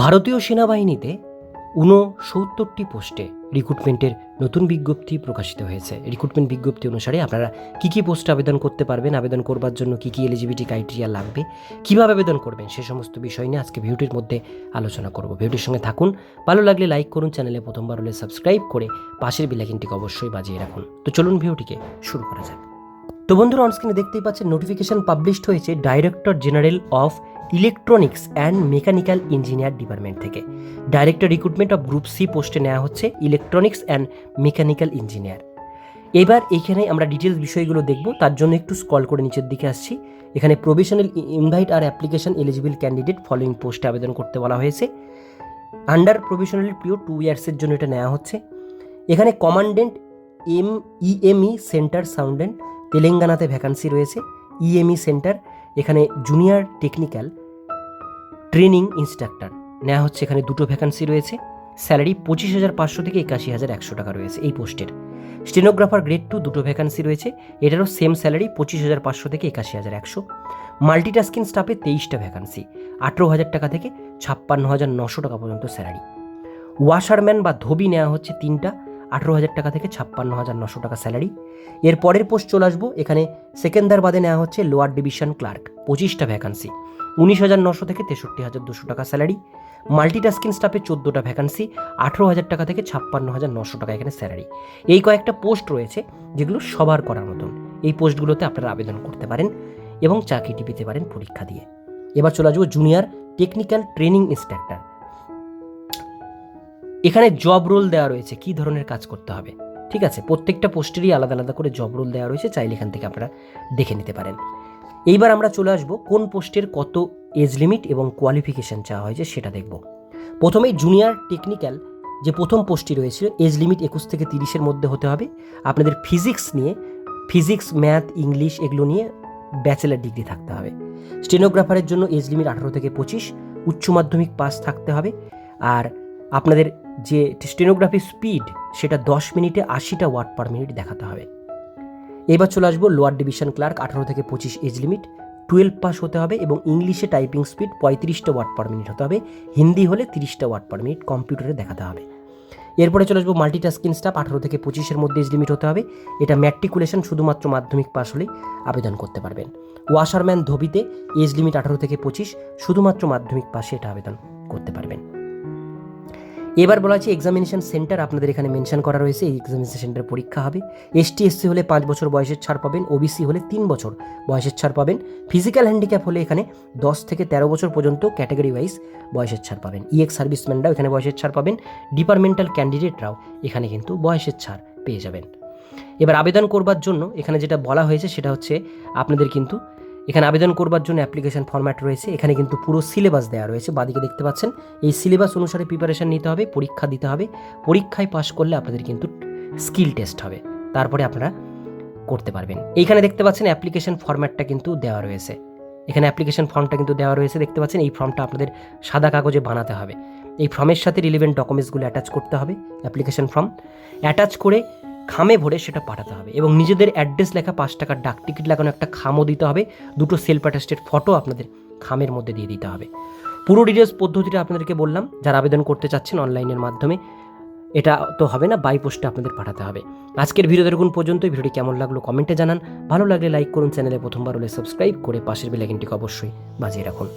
ভারতীয় সেনাবাহিনীতে ঊনসত্তরটি পোস্টে রিক্রুটমেন্টের নতুন বিজ্ঞপ্তি প্রকাশিত হয়েছে। রিক্রুটমেন্ট বিজ্ঞপ্তি অনুসারে আপনারা কী কী পোস্টে আবেদন করতে পারবেন, আবেদন করবার জন্য কী কী এলিজিবিলিটি ক্রাইটেরিয়া লাগবে, কীভাবে আবেদন করবেন সে সমস্ত বিষয় নিয়ে আজকে ভিডিওটির মধ্যে আলোচনা করব। ভিডিওটির সঙ্গে থাকুন, ভালো লাগলে লাইক করুন, চ্যানেলে প্রথমবার হলে সাবস্ক্রাইব করে পাশের বিলাকিনটিকে অবশ্যই বাজিয়ে রাখুন। তো চলুন ভিডিওটিকে শুরু করা যাক। তো বন্ধুরা অনস্ক্রিনে দেখতেই পাচ্ছেন নোটিফিকেশন পাবলিশড হয়েছে director general of electronics and mechanical engineer department থেকে। Director recruitment of group C পোস্টে নেওয়া হচ্ছে ইলেকট্রনিক্স অ্যান্ড মেকানিক্যাল ইঞ্জিনিয়ার এবার এখানে আমরা ডিটেলস বিষয়গুলো দেখব, তার জন্য একটু স্কল করে নিচের দিকে আসছি। এখানে প্রভিশনাল ইনভাইট আর অ্যাপ্লিকেশন এলিজিবল ক্যান্ডিডেট ফলোয়িং পোস্টে আবেদন করতে বলা হয়েছে। আন্ডার প্রভিশনাল পিরিয়ড টু ইয়ার্সের জন্য এটা নেওয়া হচ্ছে। এখানে কমান্ডেন্ট এম ইএমই সেন্টার সাউন্ডেন্ট তেলেঙ্গানাতে ভ্যাকান্সি রয়েছে ইএমই সেন্টার এখানে জুনিয়র টেকনিক্যাল ট্রেনিং ইনস্ট্রাক্টর নেওয়া হচ্ছে এখানে দুটো ভ্যাকান্সি রয়েছে স্যালারি পঁচিশ হাজার পাঁচশো থেকে একাশি হাজার একশো টাকা রয়েছে এই পোস্টের। স্টেনোগ্রাফার গ্রেড টু দুটো ভ্যাকান্সি রয়েছে, এটারও সেম স্যালারি পঁচিশ হাজার পাঁচশো থেকে একাশি হাজার একশো। মাল্টিটাস্কিং স্টাফে তেইশটা ভ্যাকান্সি আঠেরো হাজার টাকা থেকে ছাপ্পান্ন হাজার নশো টাকা পর্যন্ত স্যালারি ওয়াশারম্যান বা ধোবি নেওয়া হচ্ছে তিনটা আঠেরো হাজার টাকা থেকে ছাপ্পান্ন হাজার নশো টাকা স্যালারি। এর পরের পোস্ট চলে আসব, এখানে সেকেন্দারবাদে নেওয়া হচ্ছে লোয়ার ডিভিশন ক্লার্ক, পঁচিশটা ভ্যাকান্সি, উনিশ হাজার নশো থেকে তেষট্টি হাজার দুশো টাকা স্যালারি। মাল্টিটাস্কিং স্টাফে চোদ্দোটা ভ্যাকান্সি, আঠেরো হাজার টাকা থেকে ছাপ্পান্ন হাজার নশো টাকা এখানে স্যালারি। এই কয়েকটা পোস্ট রয়েছে যেগুলো সবার করার মতন। এই পোস্টগুলোতে আপনারা আবেদন করতে পারেন এবং চাকরিটি পেতে পারেন পরীক্ষা দিয়ে। এবার চলে আসব জুনিয়র টেকনিক্যাল ট্রেনিং ইনস্ট্রাক্টর। এখানে জব রোল দেওয়া রয়েছে, কী ধরনের কাজ করতে হবে, ঠিক আছে? প্রত্যেকটা পোস্টেরই আলাদা আলাদা করে জব রোল দেওয়া রয়েছে, চাইলে এখান থেকে আপনারা দেখে নিতে পারেন। এইবার আমরা চলে আসব কোন পোস্টের কত এজ লিমিট এবং কোয়ালিফিকেশন চাওয়া হয়েছে সেটা দেখব। প্রথমেই জুনিয়র টেকনিক্যাল যে প্রথম পোস্টটি রয়েছিল এজ লিমিট একুশ থেকে তিরিশের মধ্যে হতে হবে। আপনাদের ফিজিক্স নিয়ে ফিজিক্স ম্যাথ ইংলিশ এগুলো নিয়ে ব্যাচেলার ডিগ্রি থাকতে হবে। স্টেনোগ্রাফারের জন্য এজ লিমিট আঠারো থেকে পঁচিশ, উচ্চ মাধ্যমিক পাস থাকতে হবে। আর আপনাদের যে স্টেনোগ্রাফি স্পিড, সেটা দশ মিনিটে আশিটা ওয়াট পার মিনিট দেখাতে হবে। এবার চলে আসব লোয়ার ডিভিশন ক্লার্ক আঠারো থেকে পঁচিশ এজ লিমিট। টুয়েলভ পাস হতে হবে এবং ইংলিশে টাইপিং স্পিড পঁয়ত্রিশটা ওয়াট পার মিনিট হতে হবে। হিন্দি হলে তিরিশটা ওয়াট পার মিনিট কম্পিউটারে দেখাতে হবে। এরপরে চলে আসব মাল্টিটাস্কিং স্টাফ আঠারো থেকে পঁচিশের মধ্যে এজ লিমিট হতে হবে। এটা ম্যাট্রিকুলেশন শুধুমাত্র মাধ্যমিক পাস হলেই আবেদন করতে পারবেন। ওয়াশারম্যান ধোবিতে এজ লিমিট আঠারো থেকে পঁচিশ, শুধুমাত্র মাধ্যমিক পাশে এটা আবেদন করতে পারবেন। এবার বলা হচ্ছে এক্সামিনেশন সেন্টার আপনাদের এখানে মেনশন করা রয়েছে, এই এক্সামিনেশন সেন্টার পরীক্ষা হবে। এসটি এসসি হলে পাঁচ বছর বয়সের ছাড় পাবেন ওবিসি হলে তিন বছর বয়সের ছাড় পাবেন। ফিজিক্যাল হ্যান্ডিক্যাপ হলে এখানে দশ থেকে তেরো বছর পর্যন্ত ক্যাটাগরি ওয়াইজ বয়সের ছাড় পাবেন। ইএক্স সার্ভিসম্যানরাও এখানে বয়সের ছাড় পাবেন ডিপার্টমেন্টাল ক্যান্ডিডেটরাও এখানে কিন্তু বয়সের ছাড় পেয়ে যাবেন। এবার আবেদন করবার জন্য এখানে যেটা বলা হয়েছে সেটা হচ্ছে, আপনাদের কিন্তু এখানে আবেদন করবার জন্য অ্যাপ্লিকেশন ফর্ম্যাট রয়েছে। এখানে কিন্তু পুরো সিলেবাস দেওয়া রয়েছে। বাদিকে দেখতে পাচ্ছেন, এই সিলেবাস অনুসারে প্রিপারেশন নিতে হবে, পরীক্ষা দিতে হবে। পরীক্ষায় পাশ করলে আপনাদের কিন্তু স্কিল টেস্ট হবে। তারপরে আপনারা করতে পারবেন। এইখানে দেখতে পাচ্ছেন অ্যাপ্লিকেশন ফর্ম্যাটটা কিন্তু দেওয়া রয়েছে। এখানে অ্যাপ্লিকেশন ফর্মটা কিন্তু দেওয়া রয়েছে। দেখতে পাচ্ছেন এই ফর্মটা আপনাদের সাদা কাগজে বানাতে হবে। এই ফর্মের সাথে রিলিভেন্ট ডকুমেন্টসগুলো অ্যাটাচ করতে হবে। অ্যাপ্লিকেশন ফর্ম অ্যাটাচ করে খামে ভরে সেটা পাঠাতে হবে এবং নিজেদের অ্যাড্রেস লেখা পাঁচ টাকার ডাক টিকিট লাগানো একটা খামও দিতে হবে। দুটো সেলফ অ্যাটাস্টেড ফটো আপনাদের খামের মধ্যে দিয়ে দিতে হবে। পুরো ডিটেলস পদ্ধতিটা আপনাদেরকে বললাম, যারা আবেদন করতে চাচ্ছেন অনলাইনের মাধ্যমে, এটা তো হবে না বাই পোস্টে আপনাদের পাঠাতে হবে। আজকের ভিডিও দেখুন পর্যন্ত ভিডিওটি কেমন লাগল কমেন্টে জানান। ভালো লাগলে লাইক করুন চ্যানেলে প্রথমবার হলে সাবস্ক্রাইব করে পাশের বেলাইকিনটিকে অবশ্যই বাজিয়ে রাখুন।